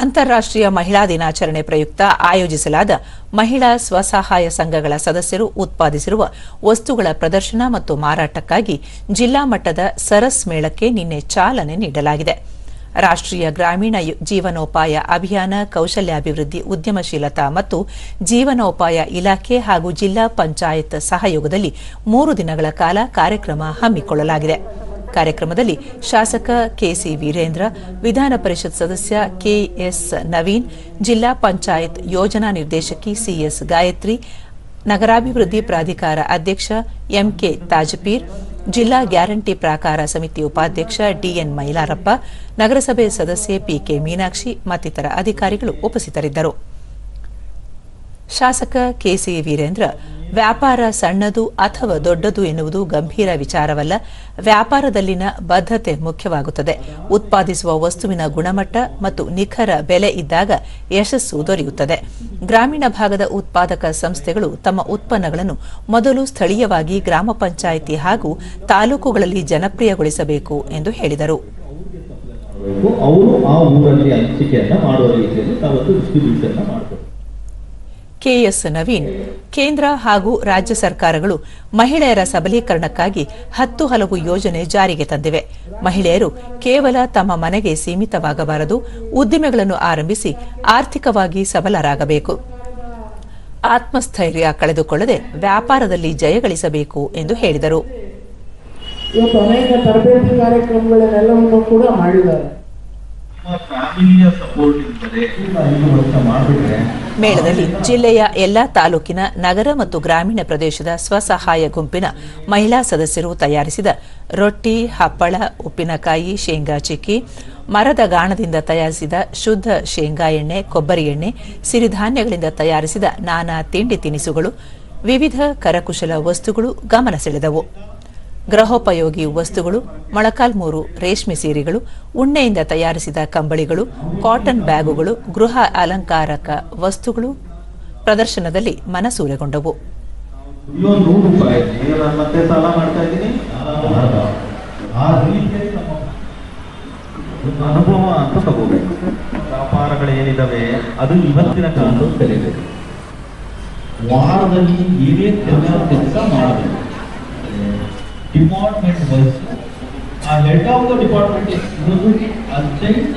ಅಂತಾರಾಷ್ಟ್ರೀಯ ಮಹಿಳಾ ದಿನಾಚರಣೆ ಪ್ರಯುಕ್ತ ಆಯೋಜಿಸಲಾದ ಮಹಿಳಾ ಸ್ವಸಹಾಯ ಸಂಘಗಳ ಸದಸ್ಯರು ಉತ್ಪಾದಿಸಿರುವ ವಸ್ತುಗಳ ಪ್ರದರ್ಶನ ಮತ್ತು ಮಾರಾಟಕ್ಕಾಗಿ ಜಿಲ್ಲಾ ಮಟ್ಟದ ಸರಸ್ ಮೇಳಕ್ಕೆ ನಿನ್ನೆ ಚಾಲನೆ ನೀಡಲಾಗಿದೆ. ರಾಷ್ಟ್ರೀಯ ಗ್ರಾಮೀಣ ಜೀವನೋಪಾಯ ಅಭಿಯಾನ, ಕೌಶಲ್ಯಾಭಿವೃದ್ಧಿ, ಉದ್ಯಮಶೀಲತಾ ಮತ್ತು ಜೀವನೋಪಾಯ ಇಲಾಖೆ ಹಾಗೂ ಜಿಲ್ಲಾ ಪಂಚಾಯತ್ ಸಹಯೋಗದಲ್ಲಿ ಮೂರು ದಿನಗಳ ಕಾಲ ಕಾರ್ಯಕ್ರಮ ಹಮ್ಮಿಕೊಳ್ಳಲಾಗಿದೆ. ಕಾರ್ಯಕ್ರಮದಲ್ಲಿ ಶಾಸಕ ಕೆಸಿ ವೀರೇಂದ್ರ, ವಿಧಾನ ಪರಿಷತ್ ಸದಸ್ಯ ಕೆಎಸ್ ನವೀನ್, ಜಿಲ್ಲಾ ಪಂಚಾಯತ್ ಯೋಜನಾ ನಿರ್ದೇಶಕಿ ಸಿಎಸ್ ಗಾಯತ್ರಿ, ನಗರಾಭಿವೃದ್ಧಿ ಪ್ರಾಧಿಕಾರ ಅಧ್ಯಕ್ಷ ಎಂಕೆ ತಾಜಪೀರ್, ಜಿಲ್ಲಾ ಗ್ಯಾರಂಟಿ ಪ್ರಾಕಾರ ಸಮಿತಿ ಉಪಾಧ್ಯಕ್ಷ ಡಿಎನ್ ಮೈಲಾರಪ್ಪ, ನಗರಸಭೆ ಸದಸ್ಯೆ ಪಿಕೆ ಮೀನಾಕ್ಷಿ ಮತ್ತಿತರ ಅಧಿಕಾರಿಗಳು ಉಪಸ್ಥಿತರಿದ್ದರು. ಶಾಸಕ ಕೆಸಿ ವೀರೇಂದ್ರ ವ್ಯಾಪಾರ ಸಣ್ಣದು ಅಥವಾ ದೊಡ್ಡದು ಎನ್ನುವುದು ಗಂಭೀರ ವಿಚಾರವಲ್ಲ. ವ್ಯಾಪಾರದಲ್ಲಿನ ಬದ್ಧತೆ ಮುಖ್ಯವಾಗುತ್ತದೆ. ಉತ್ಪಾದಿಸುವ ವಸ್ತುವಿನ ಗುಣಮಟ್ಟ ಮತ್ತು ನಿಖರ ಬೆಲೆ ಇದ್ದಾಗ ಯಶಸ್ಸು ದೊರೆಯುತ್ತದೆ. ಗ್ರಾಮೀಣ ಭಾಗದ ಉತ್ಪಾದಕ ಸಂಸ್ಥೆಗಳು ತಮ್ಮ ಉತ್ಪನ್ನಗಳನ್ನು ಮೊದಲು ಸ್ಥಳೀಯವಾಗಿ ಗ್ರಾಮ ಪಂಚಾಯಿತಿ ಹಾಗೂ ತಾಲೂಕುಗಳಲ್ಲಿ ಜನಪ್ರಿಯಗೊಳಿಸಬೇಕು ಎಂದು ಹೇಳಿದರು. ಅವರು ಆ ಊರಲ್ಲಿ ಹಂಚಿಕೆಯನ್ನು ಮಾಡುವ ರೀತಿಯಲ್ಲಿ ತಾವತ್ತು ಡಿಸ್ಟ್ರಿಬ್ಯೂಷನ್ ಮಾಡಬೇಕು. ಕೆಎಸ್ ನವೀನ್, ಕೇಂದ್ರ ಹಾಗೂ ರಾಜ್ಯ ಸರ್ಕಾರಗಳು ಮಹಿಳೆಯರ ಸಬಲೀಕರಣಕ್ಕಾಗಿ ಹತ್ತು ಹಲವು ಯೋಜನೆ ಜಾರಿಗೆ ತಂದಿವೆ. ಮಹಿಳೆಯರು ಕೇವಲ ತಮ್ಮ ಮನೆಗೆ ಸೀಮಿತವಾಗಬಾರದು, ಉದ್ದಿಮೆಗಳನ್ನು ಆರಂಭಿಸಿ ಆರ್ಥಿಕವಾಗಿ ಸಬಲರಾಗಬೇಕು. ಆತ್ಮಸ್ಥೈರ್ಯ ಕಳೆದುಕೊಳ್ಳದೆ ವ್ಯಾಪಾರದಲ್ಲಿ ಜಯಗಳಿಸಬೇಕು ಎಂದು ಹೇಳಿದರು. ಇವತ್ತು ಅನೇಕ ತರಬೇತಿ ಕಾರ್ಯಕ್ರಮಗಳನ್ನೆಲ್ಲವನ್ನು ಕೂಡ ಮಾಡಿದ್ದಾರೆ. ಮೇಳದಲ್ಲಿ ಜಿಲ್ಲೆಯ ಎಲ್ಲಾ ತಾಲೂಕಿನ ನಗರ ಮತ್ತು ಗ್ರಾಮೀಣ ಪ್ರದೇಶದ ಸ್ವಸಹಾಯ ಗುಂಪಿನ ಮಹಿಳಾ ಸದಸ್ಯರು ತಯಾರಿಸಿದ ರೊಟ್ಟಿ, ಹಪ್ಪಳ, ಉಪ್ಪಿನಕಾಯಿ, ಶೇಂಗಾ ಚಿಕ್ಕಿ, ಮರದ ಗಾಣದಿಂದ ತಯಾರಿಸಿದ ಶುದ್ಧ ಶೇಂಗಾ ಎಣ್ಣೆ, ಕೊಬ್ಬರಿ ಎಣ್ಣೆ, ಸಿರಿಧಾನ್ಯಗಳಿಂದ ತಯಾರಿಸಿದ ನಾನಾ ತಿಂಡಿ ತಿನಿಸುಗಳು, ವಿವಿಧ ಕರಕುಶಲ ವಸ್ತುಗಳು ಗಮನ ಸೆಳೆದವು. ಗೃಹೋಪಯೋಗಿ ವಸ್ತುಗಳು ಮೊಳಕಾಲ್ಮೂರು ರೇಷ್ಮೆ ಸೀರೆಗಳು, ಉಣ್ಣೆಯಿಂದ ತಯಾರಿಸಿದ ಕಂಬಳಿಗಳು, ಕಾಟನ್ ಬ್ಯಾಗುಗಳು, ಗೃಹ ಅಲಂಕಾರಕ ವಸ್ತುಗಳು ಪ್ರದರ್ಶನದಲ್ಲಿ ಮನಸೂರೆಗೊಂಡವು. ಅನುಭವ ಅಂತ ತಗೋಬೇಕು. ವ್ಯಾಪಾರಗಳು ಏನಿದಾವೆ, ಅದು ಇವತ್ತಿನ ಕಾಲದಲ್ಲಿ ಕಲಿಬೇಕು ವಾರದಲ್ಲಿ ಕೆಲಸ ಕೆಲಸ ಮಾಡಬೇಕು. Department wise uh head of the department అత్యంత